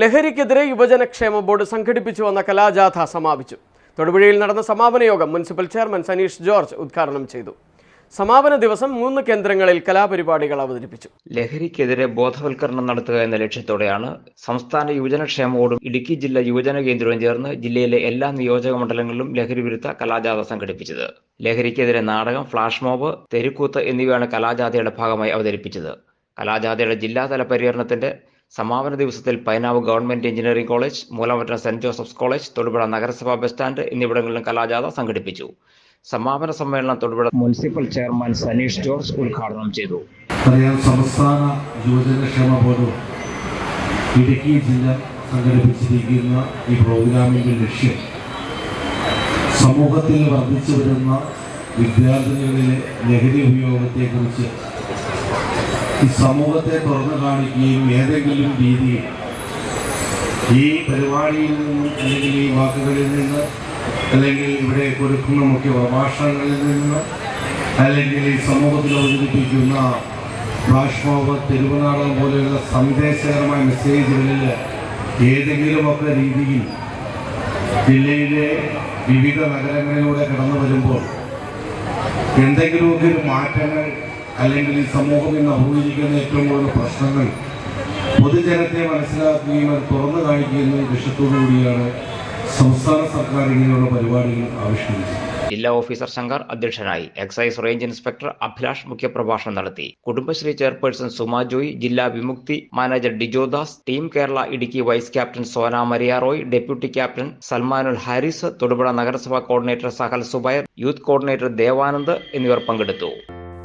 ലഹരിക്കെതിരെ യുവജനക്ഷേമ ബോർഡ് സംഘടിപ്പിച്ചു വന്ന കലാജാഥ സമാപിച്ചു. തൊടുപുഴയിൽ നടന്ന സമാപന യോഗം മുനിസിപ്പൽ ചെയർമാൻ സനീഷ് ജോർജ് ഉദ്ഘാടനം ചെയ്തു. സമാപന ദിവസം മൂന്ന് കേന്ദ്രങ്ങളിൽ കലാപരിപാടികൾ അവതരിപ്പിച്ചു. ലഹരിക്കെതിരെ ബോധവൽക്കരണം നടത്തുക എന്ന ലക്ഷ്യത്തോടെയാണ് സംസ്ഥാന യുവജനക്ഷേമ ബോർഡും ഇടുക്കി ജില്ലാ യുവജന കേന്ദ്രവും ചേർന്ന് ജില്ലയിലെ എല്ലാ നിയോജക മണ്ഡലങ്ങളിലും ലഹരി വിരുദ്ധ കലാജാഥ സംഘടിപ്പിച്ചത്. ലഹരിക്കെതിരെ നാടകം ഫ്ലാഷ് മോബ് തെരുക്കൂത്ത് എന്നിവയാണ് കലാജാഥയുടെ ഭാഗമായി അവതരിപ്പിച്ചത്. കലാജാഥയുടെ ജില്ലാതല പര്യടനത്തിന്റെ സമാപന ദിവസത്തിൽ Painavu government engineering college Moolamattom saint Joseph's college Thodupuzha നഗരസഭാ ബസ് സ്റ്റാൻഡ് എന്നിവിടങ്ങളിലും കലാജാഥ സംഘടിപ്പിച്ചു. സമാപന സമ്മേളനം തൊടുപുഴ മുനിസിപ്പൽ ചെയർമാൻ സനീഷ് ജോർജ് ഉദ്ഘാടനം ചെയ്തു. സംസ്ഥാന യുവജനക്ഷേമ ബോർഡ് ഇടുക്കി ജില്ല സംഘടിപ്പിച്ചിരിക്കുന്ന ഈ പ്രോഗ്രാമിന്റെ ലക്ഷ്യം സമൂഹത്തിൽ വർദ്ധിച്ചു വരുന്ന വിദ്യാർത്ഥികളിലെ ലഹരി ഉപയോഗത്തെക്കുറിച്ച് സമൂഹത്തെ തുറന്നു കാണിക്കുകയും ഏതെങ്കിലും രീതിയിൽ ഈ പരിപാടിയിൽ നിന്നും അല്ലെങ്കിൽ ഈ വാക്കുകളിൽ നിന്ന് അല്ലെങ്കിൽ ഇവിടെ കൊടുക്കുന്ന മുഖ്യ പ്രഭാഷണങ്ങളിൽ നിന്ന് അല്ലെങ്കിൽ ഈ സമൂഹത്തിൽ അവതരിപ്പിക്കുന്ന ഭാഷ്മോപ തിരുവനാളം പോലെയുള്ള സന്ദേശകരമായ മെസ്സേജുകളിൽ ഏതെങ്കിലുമൊക്കെ രീതിയിൽ ജില്ലയിലെ വിവിധ നഗരങ്ങളിലൂടെ കടന്നു വരുമ്പോൾ എന്തെങ്കിലുമൊക്കെ ഒരു മാറ്റങ്ങൾ അല്ലെങ്കിൽ ഈ സമൂഹം ഇന്ന് അഭിമുഖീകരിക്കുന്ന ഏറ്റവും കൂടുതൽ പ്രശ്നങ്ങൾ പൊതുജനത്തെ മനസ്സിലാക്കുകയും അത് തുറന്നു കാണിക്കുകയും ലക്ഷ്യത്തോടുകൂടിയാണ് ലക്ഷ്യത്തോടു കൂടിയാണ് സംസ്ഥാന സർക്കാർ ഇങ്ങനെയുള്ള പരിപാടികൾ ആവിഷ്കരിച്ചത്. ജില്ലാ ഓഫീസർ ശങ്കർ അധ്യക്ഷനായി എക്സൈസ് റേഞ്ച് ഇൻസ്പെക്ടർ അഭിലാഷ് മുഖ്യപ്രഭാഷണം നടത്തി. കുടുംബശ്രീ ചെയർപേഴ്സൺ സുമ ജോയ് ജില്ലാ Vimukthi manager Dijodas team Kerala Idukki vice captain Sona Mariaroy deputy captain Salmanul Haris Thodupuzha നഗരസഭാ coordinator Sahal Subair youth coordinator Devanand എന്നിവർ പങ്കെടുത്തു.